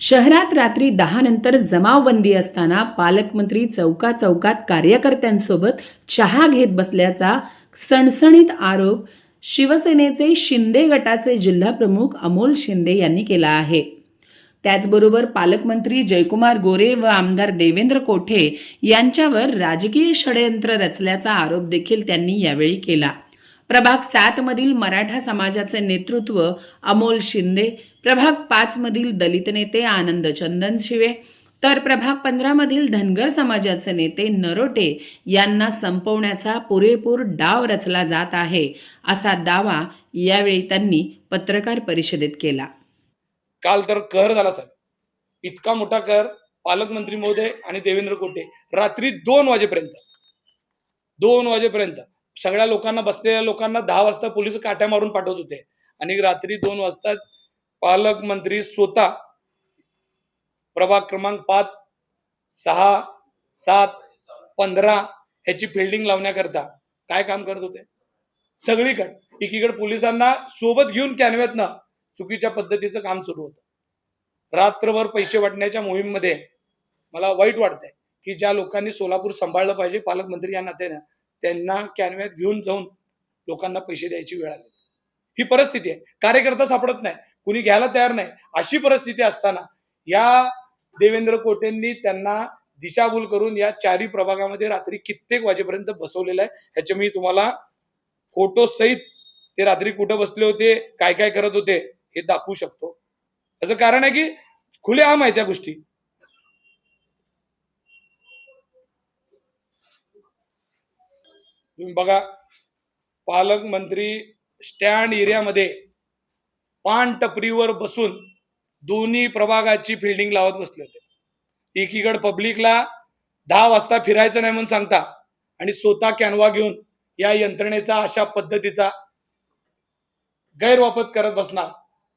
शहरात रात्री दहा नंतर जमावबंदी असताना पालकमंत्री चौका चौकात कार्यकर्त्यांसोबत चहा घेत बसल्याचा सणसणीत आरोप शिवसेनेचे शिंदे गटाचे जिल्हाप्रमुख अमोल शिंदे यांनी केला आहे. त्याचबरोबर पालकमंत्री जयकुमार गोरे व आमदार देवेंद्र कोठे यांच्यावर राजकीय षडयंत्र रचल्याचा आरोप देखील त्यांनी यावेळी केला. प्रभाग सात मधील मराठा समाजाचे नेतृत्व अमोल शिंदे प्रभाग पाच मधील दलित नेते आनंद चंदन शिवे तर प्रभाग पंधरा मधील धनगर समाजाचे नेते नरोटे यांना संपवण्याचा पुरेपूर डाव रचला जात आहे असा दावा यावेळी त्यांनी पत्रकार परिषदेत केला. काल तर कहर झाला साहेब. इतका मोठा कहर पालकमंत्री महोदय आणि देवेंद्र कोटे रात्री दोन वाजेपर्यंत दोन वाजेपर्यंत सगळ्या लोकांना बसलेल्या लोकांना दहा वाजता पोलीस काट्या मारून पाठवत होते. आणि रात्री दोन वाजता पालकमंत्री स्वतः प्रभाग क्रमांक पाच सहा सात पंधरा ह्याची फिल्डिंग लावण्याकरता काय काम करत होते? सगळीकडे. एकीकडे पोलिसांना सोबत घेऊन कॅनव्यातनं चुकीच्या पद्धतीचं काम सुरू होतं. रात्रभर पैसे वाटण्याच्या मोहीममध्ये मला वाईट वाटतंय की ज्या लोकांनी सोलापूर सांभाळलं पाहिजे पालकमंत्री या नात्यानं त्यांना कॅनव्यात घेऊन जाऊन लोकांना पैसे द्यायची वेळ आली. ही परिस्थिती आहे. कार्यकर्ता सापडत नाही. कुणी घ्यायला तयार नाही. अशी परिस्थिती असताना या देवेंद्र कोटेंनी त्यांना दिशाभूल करून या चारी प्रभागामध्ये रात्री कित्येक वाजेपर्यंत बसवलेलं आहे. ह्याचे मी तुम्हाला फोटो सहित ते रात्री कुठं बसले होते काय काय करत होते हे दाखवू शकतो. याचं कारण आहे की खुले आम आहे त्या गोष्टी. तुम्ही बघा पालकमंत्री स्टँड एरियामध्ये पान टपरीवर बसून दोन्ही प्रभागाची फिल्डिंग लावत बसले होते. एकीकडे पब्लिकला दहा वाजता फिरायचं नाही म्हणून सांगता आणि स्वतः कॅनवा घेऊन या यंत्रणेचा अशा पद्धतीचा गैरवापर करत बसणार.